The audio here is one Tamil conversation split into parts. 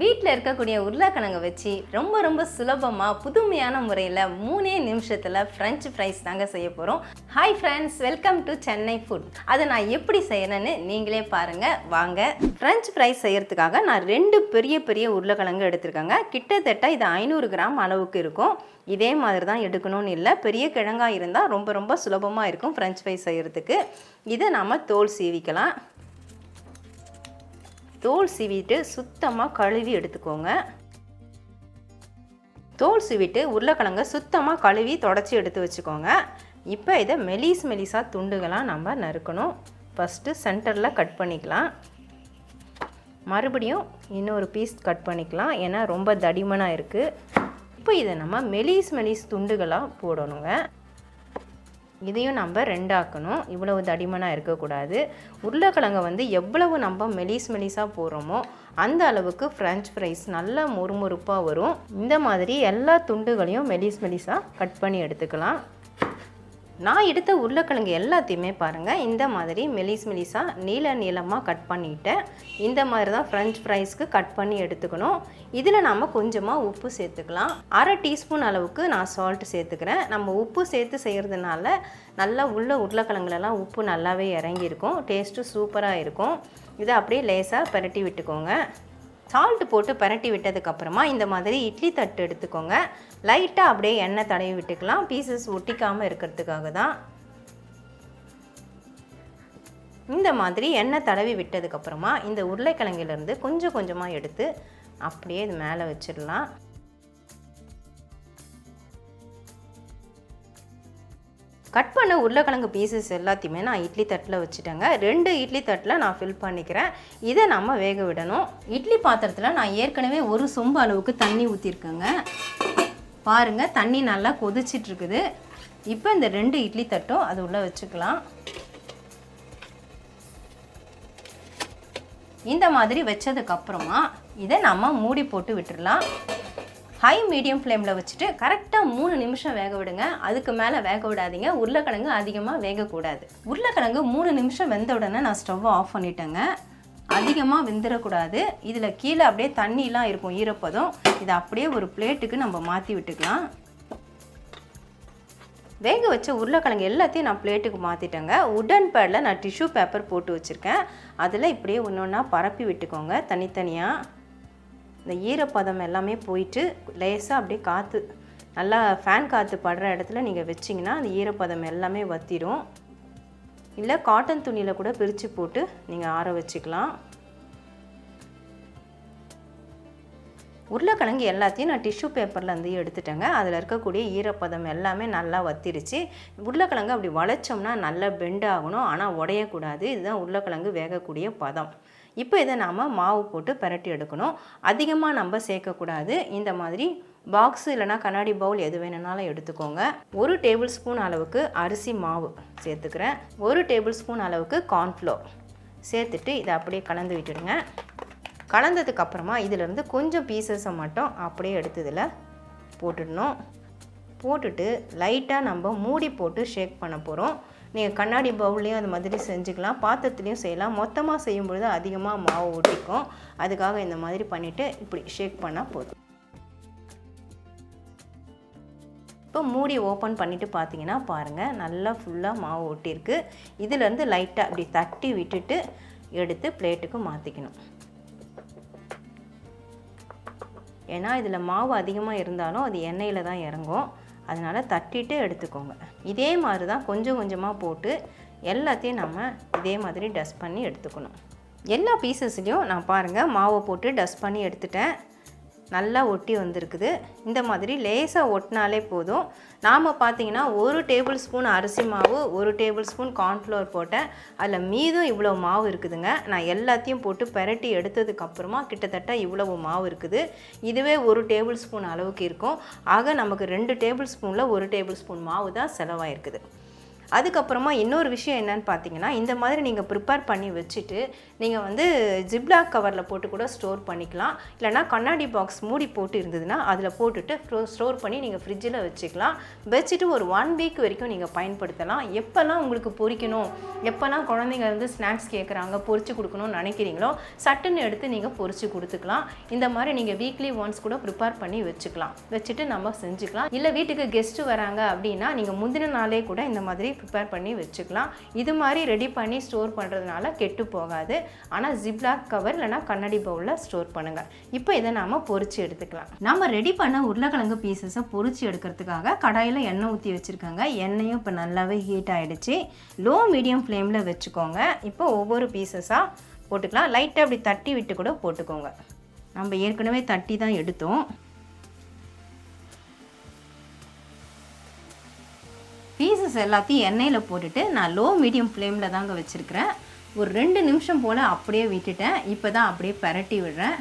வீட்டில் இருக்கக்கூடிய உருளைக்கிழங்கை வச்சு ரொம்ப ரொம்ப சுலபமாக புதுமையான முறையில் மூணே நிமிஷத்தில் ஃப்ரெஞ்ச் ஃப்ரைஸ் தாங்க செய்ய போகிறோம் hi friends welcome to Chennai food அதை நான் எப்படி செய்யணும்னு நீங்களே பாருங்கள் வாங்க. ஃப்ரெஞ்ச் ஃப்ரைஸ் செய்யறதுக்காக நான் ரெண்டு பெரிய பெரிய உருளைக்கிழங்கு எடுத்திருக்கேங்க. கிட்டத்தட்ட இது ஐநூறு கிராம் அளவுக்கு இருக்கும். இதே மாதிரி தான் எடுக்கணும்னு இல்லை. பெரிய கிழங்காக இருந்தால் ரொம்ப ரொம்ப சுலபமாக இருக்கும் ஃப்ரெஞ்ச் ஃப்ரைஸ் செய்கிறதுக்கு இதை நாம் தோல் சீவிக்கலாம். தோல் சீவிட்டு சுத்தமாக கழுவி எடுத்துக்கோங்க. தோல் சீவிட்டு உருளைக்கிழங்க சுத்தமாக கழுவி தொடச்சி எடுத்து வச்சுக்கோங்க. இப்போ இதை மெலிஸ் மெலிஸாக துண்டுகளாக நம்ம நறுக்கணும். ஃபஸ்ட்டு சென்டரில் கட் பண்ணிக்கலாம். மறுபடியும் இன்னொரு பீஸ் கட் பண்ணிக்கலாம். ஏன்னா ரொம்ப தடிமனாக இருக்குது இப்போ இதை நம்ம மெலிஸ் மெலிஸ் துண்டுகளாக போடணுங்க. இதையும் நம்ம ரெண்டாக்கணும். இவ்வளவு தடிமனாக இருக்கக்கூடாது. உருளைக்கிழங்கை வந்து எவ்வளவு நம்ம மெலிஸ் மெலிஸாக போடுறோமோ அந்த அளவுக்கு ஃப்ரெஞ்ச் ஃப்ரைஸ் நல்லா முறுமுறுப்பாக வரும். இந்த மாதிரி எல்லா துண்டுகளையும் மெலிஸ் மெலிஸாக கட் பண்ணி எடுத்துக்கலாம். நான் எடுத்த உருளைக்கிழங்கு எல்லாத்தையுமே பாருங்கள் இந்த மாதிரி மெலிஸ் மெலிஸாக நீள நீளமாக கட் பண்ணிவிட்டேன் இந்த மாதிரி தான் ஃப்ரெஞ்ச் ஃப்ரைஸ்க்கு கட் பண்ணி எடுத்துக்கணும். இதில் நாம் கொஞ்சமாக உப்பு சேர்த்துக்கலாம். அரை டீஸ்பூன் அளவுக்கு நான் சால்ட் சேர்த்துக்கிறேன். நம்ம உப்பு சேர்த்து செய்கிறதுனால நல்லா உள்ள உருளைக்கிழங்குலலாம் உப்பு நல்லாவே இறங்கியிருக்கும். டேஸ்ட்டு சூப்பராக இருக்கும். இதை அப்படியே லேசாக பரட்டி விட்டுக்கோங்க. சால்ட்டு போட்டு பரட்டி விட்டதுக்கப்புறமா இந்த மாதிரி இட்லி தட்டு எடுத்துக்கோங்க. லைட்டாக அப்படியே எண்ணெய் தடவி விட்டுக்கலாம். பீசஸ் ஒட்டிக்காமல் இருக்கிறதுக்காக தான். இந்த மாதிரி எண்ணெய் தடவி விட்டதுக்கப்புறமா இந்த உருளைக்கிழங்கிலேருந்து கொஞ்சம் கொஞ்சமாக எடுத்து அப்படியே இது மேலே வச்சிடலாம். கட் பண்ண உருளைக்கிழங்கு பீசஸ் எல்லாத்தையுமே நான் இட்லி தட்டில் வச்சுட்டேங்க. ரெண்டு இட்லி தட்டில் நான் ஃபில் பண்ணிக்கிறேன். இதை நம்ம வேக விடணும். இட்லி பாத்திரத்தில் நான் ஏற்கனவே ஒரு சொம்பு அளவுக்கு தண்ணி ஊற்றிருக்கேங்க பாருங்கள் தண்ணி நல்லா கொதிச்சிட்ருக்குது. இப்போ இந்த ரெண்டு இட்லி தட்டும் அது உள்ளே வச்சுக்கலாம். இந்த மாதிரி வச்சதுக்கப்புறமா இதை நம்ம மூடி போட்டு விட்டுடலாம் ஹை மீடியம் ஃப்ளேமில் வச்சுட்டு கரெக்டாக மூணு நிமிஷம் வேக விடுங்க. அதுக்கு மேலே வேக விடாதீங்க. உருளைக்கிழங்கு அதிகமாக வேகக்கூடாது. உருளைக்கிழங்கு மூணு நிமிஷம் வெந்த உடனே நான் ஸ்டவ்வை ஆஃப் பண்ணிட்டேங்க. அதிகமாக வெந்துடக்கூடாது இதில் கீழே அப்படியே தண்ணிலாம் இருக்கும் ஈரப்பதம். இதை அப்படியே ஒரு பிளேட்டுக்கு நம்ம மாற்றி விட்டுக்கலாம். வேக வச்ச உருளைக்கிழங்கு எல்லாத்தையும் நான் பிளேட்டுக்கு மாற்றிட்டேங்க உடன் பேடில் நான் டிஷ்யூ பேப்பர் போட்டு வச்சுருக்கேன். அதில் இப்படியே ஒன்று ஒன்றா பரப்பி விட்டுக்கோங்க தனித்தனியாக இந்த ஈரப்பதம் எல்லாமே போயிட்டு லேசாக அப்படியே காற்று நல்லா ஃபேன் காற்று படுற இடத்துல நீங்கள் வச்சிங்கன்னா அந்த ஈரப்பதம் எல்லாமே வத்திடும் இல்லை காட்டன் துணியில் கூட பிரித்து போட்டு நீங்கள் ஆற வச்சுக்கலாம். உருளைக்கிழங்கு எல்லாத்தையும் நான் டிஷ்யூ பேப்பரில் வந்து எடுத்துட்டேங்க. அதில் இருக்கக்கூடிய ஈரப்பதம் எல்லாமே நல்லா வத்திருச்சு. உருளைக்கிழங்கு அப்படி வளைச்சோம்னா நல்லா பெண்ட் ஆகணும். ஆனால் உடையக்கூடாது. இதுதான் உருளைக்கிழங்கு வேகக்கூடிய பதம். இப்போ இதை நாம் மாவு போட்டு பரட்டி எடுக்கணும். அதிகமாக நம்ம சேர்க்கக்கூடாது. இந்த மாதிரி பாக்ஸு இல்லைனா கண்ணாடி பவுல் எது வேணும்னாலும் எடுத்துக்கோங்க. ஒரு டேபிள் ஸ்பூன் அளவுக்கு அரிசி மாவு சேர்த்துக்கிறேன். ஒரு டேபிள் ஸ்பூன் அளவுக்கு கார்ன்ஃப்ளோர் சேர்த்துட்டு இதை அப்படியே கலந்து விட்டுடுங்க. கலந்ததுக்கப்புறமா இதிலேருந்து கொஞ்சம் பீசஸை மட்டும் அப்படியே எடுத்து இதில் போட்டுடணும். போட்டுட்டு லைட்டாக நம்ம மூடி போட்டு ஷேக் பண்ண போகிறோம் நீங்கள் கண்ணாடி பவுல்லையும் அது மாதிரி செஞ்சுக்கலாம் பாத்திரத்துலேயும் செய்யலாம். மொத்தமாக செய்யும் பொழுது அதிகமாக மாவு ஒட்டிக்கும் அதுக்காக இந்த மாதிரி பண்ணிவிட்டு இப்படி ஷேக் பண்ணால் போதும். இப்போ மூடி ஓப்பன் பண்ணிவிட்டு பார்த்தீங்கன்னா பாருங்கள் நல்லா ஃபுல்லாக மாவு ஒட்டியிருக்கு. இதிலேருந்து லைட்டாக அப்படி தட்டி விட்டுட்டு எடுத்து பிளேட்டுக்கு மாற்றிக்கணும் ஏன்னா இதில் மாவு அதிகமாக இருந்தாலும் அது எண்ணெயில் தான் இறங்கும். அதனால் தட்டிட்டு எடுத்துக்கோங்க. இதே மாதிரி தான் கொஞ்சம் கொஞ்சமாக போட்டு எல்லாத்தையும் நம்ம இதே மாதிரி டஸ்ட் பண்ணி எடுத்துக்கணும். எல்லா பீசஸ்லேயும் நான் பாருங்கள் மாவை போட்டு டஸ்ட் பண்ணி எடுத்துட்டேன். நல்லா ஒட்டி வந்திருக்குது. இந்த மாதிரி லேசாக ஒட்டினாலே போதும். நாம் பார்த்தீங்கன்னா ஒரு டேபிள் ஸ்பூன் அரிசி மாவு ஒரு டேபிள் ஸ்பூன் கார்ன்ஃப்ளவர் போட்டேன். அதில் மீதும் இவ்வளோ மாவு இருக்குதுங்க. நான் எல்லாத்தையும் போட்டு பெரட்டி எடுத்ததுக்கப்புறமா கிட்டத்தட்ட இவ்வளவு மாவு இருக்குது. இதுவே ஒரு டேபிள் ஸ்பூன் அளவுக்கு இருக்கும். ஆக நமக்கு ரெண்டு டேபிள் ஸ்பூனில் ஒரு டேபிள் ஸ்பூன் மாவு தான் செலவாயிருக்குது. அதுக்கப்புறமா இன்னொரு விஷயம் என்னன்னு பார்த்தீங்கன்னா இந்த மாதிரி நீங்கள் ப்ரிப்பேர் பண்ணி வச்சுட்டு நீங்கள் வந்து ஜிப்லாக் கவரில் போட்டு கூட ஸ்டோர் பண்ணிக்கலாம். இல்லைனா கண்ணாடி பாக்ஸ் மூடி போட்டு இருந்ததுன்னா அதில் போட்டுட்டு ஸ்டோர் பண்ணி நீங்கள் ஃப்ரிட்ஜில் வச்சுக்கலாம். வச்சுட்டு ஒரு ஒன் வீக் வரைக்கும் நீங்கள் பயன்படுத்தலாம். எப்போல்லாம் உங்களுக்கு பொறிக்கணும் எப்போல்லாம் குழந்தைங்க வந்து ஸ்நாக்ஸ் கேட்குறாங்க பொறிச்சு கொடுக்கணும்னு நினைக்கிறீங்களோ சட்டுன்னு எடுத்து நீங்கள் பொறிச்சு கொடுத்துக்கலாம். இந்த மாதிரி நீங்கள் வீக்லி ஒன்ஸ் கூட ப்ரிப்பேர் பண்ணி வச்சுக்கலாம். வச்சுட்டு நம்ம செஞ்சுக்கலாம். இல்லை வீட்டுக்கு கெஸ்ட்டு வராங்க அப்படின்னா நீங்கள் முந்தின நாளே கூட இந்த மாதிரி ப்ரிப்பேர் பண்ணி வச்சுக்கலாம். இது மாதிரி ரெடி பண்ணி ஸ்டோர் பண்ணுறதுனால கெட்டு போகாது. ஆனால் ஜிப்லாக் கவர் இல்லைனா கண்ணாடி பவுலில் ஸ்டோர் பண்ணுங்கள் இப்போ இதை நாம் பொறிச்சு எடுத்துக்கலாம். நம்ம ரெடி பண்ண உருளைக்கிழங்கு பீசஸை பொறிச்சு எடுக்கிறதுக்காக கடாயில் எண்ணெய் ஊற்றி வச்சுருக்காங்க. எண்ணெயும் இப்போ நல்லாவே ஹீட் ஆகிடுச்சு லோ மீடியம் ஃப்ளேமில் வச்சுக்கோங்க. இப்போ ஒவ்வொரு பீசஸாக போட்டுக்கலாம். லைட்டாக அப்படி தட்டி விட்டு கூட போட்டுக்கோங்க. நம்ம ஏற்கனவே தட்டி தான் எடுத்தோம். பீசஸ் எல்லாத்தையும் எண்ணெயில் போட்டுட்டு நான் லோ மீடியம் ஃப்ளேமில் தாங்க வச்சுருக்கிறேன். ஒரு ரெண்டு நிமிஷம் போல் அப்படியே விட்டுட்டேன். இப்போ தான் அப்படியே பரட்டி விடுறேன்.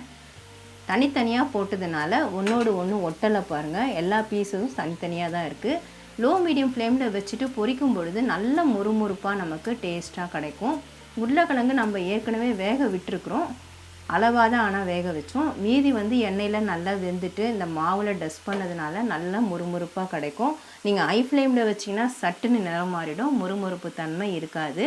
தனித்தனியாக போட்டதுனால ஒன்றோடு ஒன்று ஒட்டலை பாருங்கள் எல்லா பீஸும் தனித்தனியாக தான் இருக்குது லோ மீடியம் ஃப்ளேமில் வச்சுட்டு பொரிக்கும் பொழுது நல்ல முறுமுறுப்பாக நமக்கு டேஸ்ட்டாக கிடைக்கும். உருளைக்கிழங்கு நம்ம ஏற்கனவே வேக விட்டுருக்குறோம். அளவாக தான் ஆனால் வேக வச்சோம். மீதி வந்து எண்ணெயில் நல்லா வெந்துட்டு இந்த மாவில் டஸ்ட் பண்ணதுனால நல்லா முறுமுறுப்பாக கிடைக்கும். நீங்கள் ஐ ஃப்ளேமில் வச்சிங்கன்னா சட்டுன்னு நிறம் மாறிடும். முறுமுறுப்பு தன்மை இருக்காது.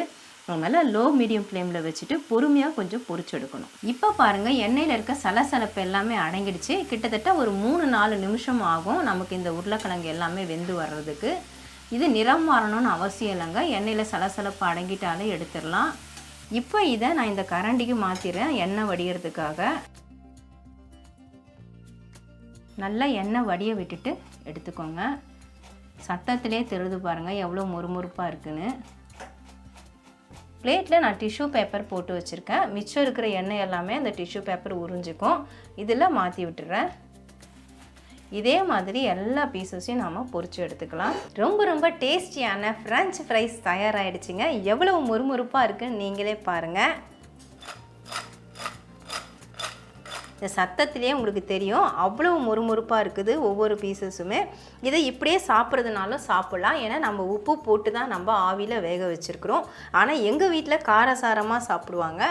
அதனால் லோ மீடியம் ஃப்ளேமில் வச்சுட்டு பொறுமையாக கொஞ்சம் பொறிச்செடுக்கணும் இப்போ பாருங்கள் எண்ணெயில் இருக்க சலசலப்பு எல்லாமே அடங்கிடுச்சு. கிட்டத்தட்ட ஒரு மூணு நாலு நிமிஷம் ஆகும் நமக்கு இந்த உருளைக்கிழங்கு எல்லாமே வெந்து வர்றதுக்கு. இது நிறம் மாறணும்னு அவசியம் இல்லைங்க. எண்ணெயில் சலசலப்பு அடங்கிட்டாலே எடுத்துடலாம். இப்போ இதை நான் இந்த கரண்டிக்கு மாற்றிடுறேன் எண்ணெய் வடிகிறதுக்காக. நல்லா எண்ணெய் வடிய விட்டுட்டு எடுத்துக்கோங்க. சத்தத்திலே தெருது பாருங்கள் எவ்வளோ முறுமுறுப்பாக இருக்குன்னு. பிளேட்டில் நான் டிஷ்யூ பேப்பர் போட்டு வச்சுருக்கேன். மிச்சம் இருக்கிற எண்ணெய் எல்லாமே அந்த டிஷ்யூ பேப்பர் உறிஞ்சிக்கும். இதில் மாற்றி விட்டுறேன். இதே மாதிரி எல்லா பீசஸையும் நாம் பொறிச்சு எடுத்துக்கலாம். ரொம்ப ரொம்ப டேஸ்டியான ஃப்ரெஞ்ச் ஃப்ரைஸ் தயாராகிடுச்சிங்க எவ்வளவு முறுமுறுப்பாக இருக்குன்னு நீங்களே பாருங்கள் இந்த சத்தத்திலே உங்களுக்கு தெரியும். அவ்வளோ முறுமுறுப்பாக இருக்குது ஒவ்வொரு பீசஸுமே. இதை இப்படியே சாப்பிட்றதுனாலும் சாப்பிட்லாம். ஏன்னா நம்ம உப்பு போட்டு தான் நம்ம ஆவியில் வேக வச்சுருக்குறோம். ஆனால் எங்கள் வீட்டில் காரசாரமாக சாப்பிடுவாங்க.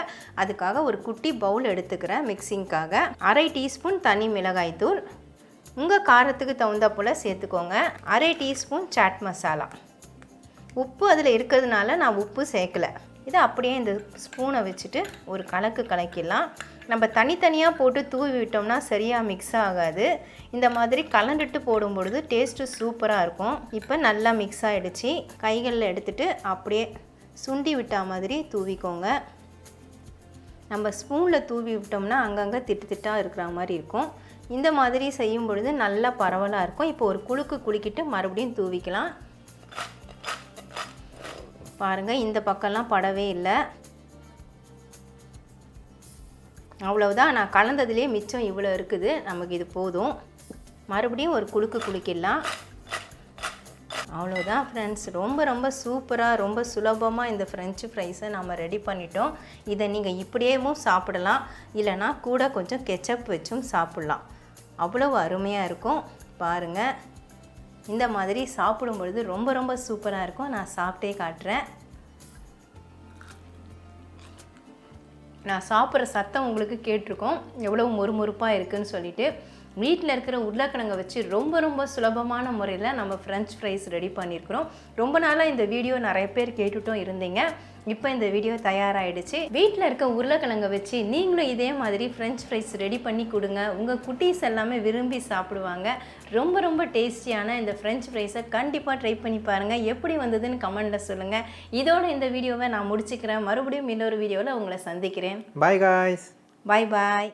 அதுக்காக ஒரு குட்டி பவுல் எடுத்துக்கிறேன் மிக்சிங்க்காக. அரை டீஸ்பூன் தனி மிளகாய்த்தூள். உங்கள் காரத்துக்கு தகுந்த போல் சேர்த்துக்கோங்க. அரை டீஸ்பூன் சாட் மசாலா. உப்பு அதில் இருக்கிறதுனால நான் உப்பு சேர்க்கலை. இதை அப்படியே இந்த ஸ்பூனை வச்சுட்டு ஒரு கலக்கு கலக்கிடலாம். நம்ம தனித்தனியாக போட்டு தூவி விட்டோம்னா சரியாக மிக்ஸ் ஆகாது. இந்த மாதிரி கலந்துட்டு போடும் பொழுது டேஸ்ட்டு சூப்பராக இருக்கும். இப்போ நல்லா மிக்ஸ் ஆகிடுச்சு கைகளில் எடுத்துகிட்டு அப்படியே சுண்டி விட்டா மாதிரி தூவிக்கோங்க. நம்ம ஸ்பூனில் தூவி விட்டோம்னா அங்கங்கே திட்டு திட்டாக இருக்கிற மாதிரி இருக்கும். இந்த மாதிரி செய்யும் பொழுது நல்லா பரவலாக இருக்கும். இப்போ ஒரு குலுக்கு குலுக்கிட்டு மறுபடியும் தூவிக்கலாம். பாருங்கள் இந்த பக்கம்லாம் படவே இல்லை. அவ்வளவுதான். நான் கலந்ததுலேயே மிச்சம் இவ்வளோ இருக்குது. நமக்கு இது போதும். மறுபடியும் ஒரு குலுக்கு குலுக்கிடலாம். அவ்வளோதான் ஃப்ரெண்ட்ஸ் ரொம்ப ரொம்ப சூப்பராக ரொம்ப சுலபமாக இந்த ஃப்ரெஞ்சு ஃப்ரைஸை நம்ம ரெடி பண்ணிட்டோம். இதை நீங்கள் இப்படியேவும் சாப்பிடலாம். இல்லைனா கூட கொஞ்சம் கெச்சப் வச்சும் சாப்பிட்லாம். அவ்வளோ அருமையாக இருக்கும். பாருங்கள் இந்த மாதிரி சாப்பிடும் பொழுது ரொம்ப ரொம்ப சூப்பராக இருக்கும். நான் சாப்பிட்டே காட்டுறேன். நான் சாப்பிட்ற சத்தம் உங்களுக்கு கேட்டிருக்கோம். எவ்வளோ மொறுமொறுப்பாக இருக்குதுன்னு சொல்லிட்டு. வீட்டில் இருக்கிற உருளைக்கிழங்கை வச்சு ரொம்ப ரொம்ப சுலபமான முறையில் நம்ம ஃப்ரெஞ்ச் ஃப்ரைஸ் ரெடி பண்ணியிருக்கிறோம். ரொம்ப நாளாக இந்த வீடியோ நிறைய பேர் கேட்டுட்டும் இருந்தீங்க. இப்போ இந்த வீடியோ தயாராகிடுச்சு வீட்டில் இருக்க உருளைக்கிழங்கை வச்சு நீங்களும் இதே மாதிரி ஃப்ரெஞ்ச் ஃப்ரைஸ் ரெடி பண்ணி கொடுங்க. உங்கள் குட்டீஸ் எல்லாமே விரும்பி சாப்பிடுவாங்க. ரொம்ப ரொம்ப டேஸ்டியான இந்த ஃப்ரெஞ்ச் ஃப்ரைஸை கண்டிப்பாக ட்ரை பண்ணி பாருங்கள் எப்படி வந்ததுன்னு கமெண்ட்டில் சொல்லுங்கள் இதோட இந்த வீடியோவை நான் முடிச்சுக்கிறேன். மறுபடியும் இன்னொரு வீடியோவில் உங்களை சந்திக்கிறேன். பாய் காய்ஸ் பாய் பாய்